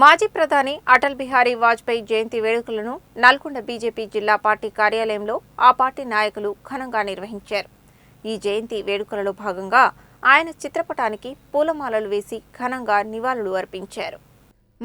మాజీ ప్రధాని అటల్ బిహారీ వాజ్పేయి జయంతి వేడుకలను నల్గొండ బీజేపీ జిల్లా పార్టీ కార్యాలయంలో ఆ పార్టీ నాయకులు ఘనంగా నిర్వహించారు. ఈ జయంతి వేడుకలలో భాగంగా ఆయన చిత్రపటానికి పూలమాలలు వేసి ఘనంగా నివాళులు అర్పించారు.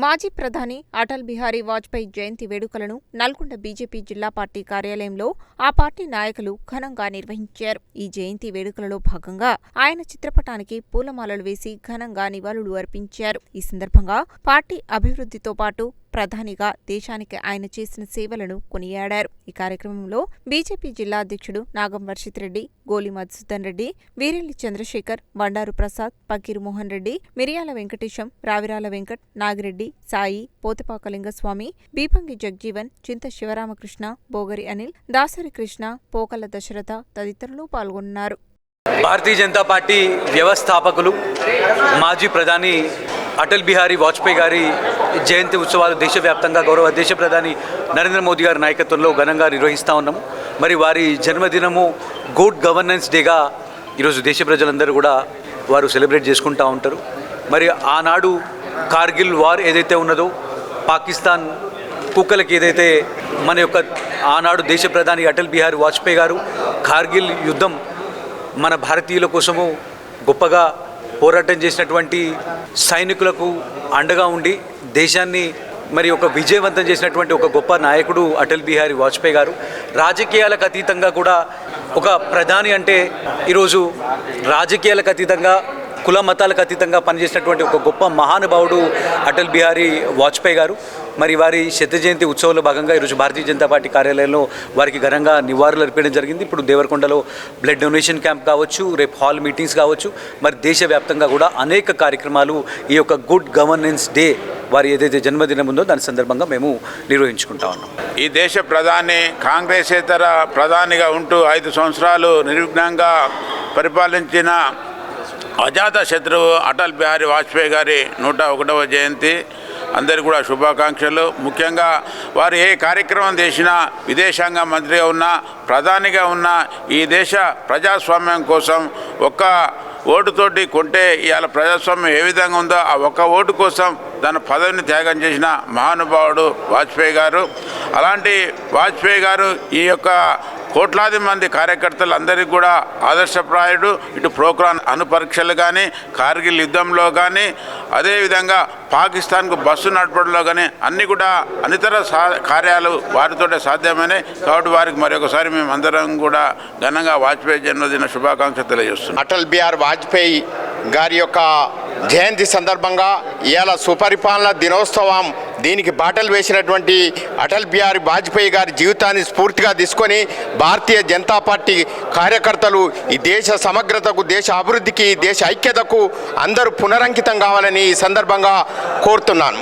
మాజీ ప్రధాని అటల్ బిహారీ వాజ్పేయి జయంతి వేడుకలను నల్గొండ బీజేపీ జిల్లా పార్టీ కార్యాలయంలో ఆ పార్టీ నాయకులు ఘనంగా నిర్వహించారు. ఈ జయంతి వేడుకలలో భాగంగా ఆయన చిత్రపటానికి పూలమాలలు వేసి ఘనంగా నివాళులు అర్పించారు. ఈ సందర్భంగా పార్టీ అభివృద్ధితో పాటు ప్రధానిగా దేశానికి ఆయన చేసిన సేవలను కొనియాడారు. ఈ కార్యక్రమంలో బీజేపీ జిల్లా అధ్యక్షుడు నాగం వర్షిత్ రెడ్డి గోలి మధుసూదన్ రెడ్డి వీరెల్లి చంద్రశేఖర్ బండారు ప్రసాద్ పకీర్ మోహన్ రెడ్డి మిరియాల వెంకటేశం రావిరాల వెంకట్ నాగిరెడ్డి సాయి పోతపాకలింగ స్వామి బీపంగి జగ్జీవన్ చింత శివరామకృష్ణ బోగరి అనిల్ దాసరి కృష్ణ పోకల దశరథ తదితరులు పాల్గొన్నారు. భారతీయ జనతా పార్టీ వ్యవస్థాపకులు మాజీ ప్రధాని అటల్ బిహారీ వాజ్పేయి గారి జయంతి ఉత్సవాలు దేశవ్యాప్తంగా గౌరవ దేశ ప్రధాని నరేంద్ర మోదీ గారి నాయకత్వంలో ఘనంగా నిర్వహిస్తూ ఉన్నాము మరి వారి జన్మదినము గుడ్ గవర్నెన్స్ డేగా ఈరోజు దేశ ప్రజలందరూ కూడా వారు సెలబ్రేట్ చేసుకుంటూ ఉంటారు. మరి ఆనాడు కార్గిల్ వార్ ఏదైతే ఉన్నదో పాకిస్తాన్ కుక్కలకి ఏదైతే మన యొక్క ఆనాడు దేశ ప్రధాని అటల్ బిహారీ వాజ్పేయి గారు కార్గిల్ యుద్ధం మన భారతీయుల కోసము గొప్పగా పోరాటం చేసినటువంటి సైనికులకు అండగా ఉండి దేశాన్ని మరి ఒక విజయవంతం చేసినటువంటి ఒక గొప్ప నాయకుడు అటల్ బిహారీ వాజ్పేయి గారు. రాజకీయాలకు అతీతంగా కూడా ఒక ప్రధాని అంటే ఈరోజు రాజకీయాలకు అతీతంగా కుల మతాలకు అతీతంగా పనిచేసినటువంటి ఒక గొప్ప మహానుభావుడు అటల్ బిహారీ వాజ్పేయి గారు. మరి వారి శత జయంతి ఉత్సవంలో భాగంగా ఈరోజు భారతీయ జనతా పార్టీ కార్యాలయంలో వారికి ఘనంగా నివాళులు అర్పించడం జరిగింది. ఇప్పుడు దేవరకొండలో బ్లడ్ డొనేషన్ క్యాంప్ కావచ్చు రేపు హాల్ మీటింగ్స్ కావచ్చు మరి దేశవ్యాప్తంగా కూడా అనేక కార్యక్రమాలు ఈ యొక్క గుడ్ గవర్నెన్స్ డే వారి ఏదైతే జన్మదినం ఉందో దాని సందర్భంగా మేము నిర్వహించుకుంటా ఉన్నాం. ఈ దేశ ప్రధాని కాంగ్రెసేతర ప్రధానిగా ఉంటూ ఐదు సంవత్సరాలు నిర్విఘ్నంగా పరిపాలించిన అజాత శత్రువు అటల్ బిహారీ వాజ్పేయి గారి నూట ఒకటవ జయంతి. అందరికీ కూడా శుభాకాంక్షలు. ముఖ్యంగా వారు ఏ కార్యక్రమం చేసినా విదేశాంగ మంత్రిగా ఉన్నా ప్రధానిగా ఉన్నా ఈ దేశ ప్రజాస్వామ్యం కోసం ఒక్క ఓటుతోటి కొంటే ఇవాళ ప్రజాస్వామ్యం ఏ విధంగా ఉందో ఆ ఒక్క ఓటు కోసం తన పదవిని త్యాగం చేసిన మహానుభావుడు వాజ్పేయి గారు. అలాంటి వాజ్పేయి గారు ఈ యొక్క కోట్లాది మంది కార్యకర్తలు అందరికీ కూడా ఆదర్శప్రాయుడు ఇటు ప్రోగ్రాం అనుపరీక్షలు కానీ కార్గిల్ యుద్ధంలో కానీ అదేవిధంగా పాకిస్తాన్కు బస్సు నడపడంలో కానీ అన్ని కూడా అనితర సా కార్యాలు వారితోటే సాధ్యమైనవి కాబట్టి వారికి మరొకసారి మేము అందరం కూడా ఘనంగా వాజ్పేయి జన్మదిన శుభాకాంక్షలు తెలియజేస్తున్నాం. అటల్ బిహార్ వాజ్పేయి గారి యొక్క జయంతి సందర్భంగా ఇవాళ సుపరిపాలన దినోత్సవం దీనికి బాటలు వేసినటువంటి అటల్ బిహారీ వాజ్పేయి గారి జీవితాన్ని స్ఫూర్తిగా తీసుకొని భారతీయ జనతా పార్టీ కార్యకర్తలు ఈ దేశ సమగ్రతకు దేశ అభివృద్ధికి దేశ ఐక్యతకు అందరూ పునరంకితం కావాలని ఈ సందర్భంగా కోరుతున్నాను.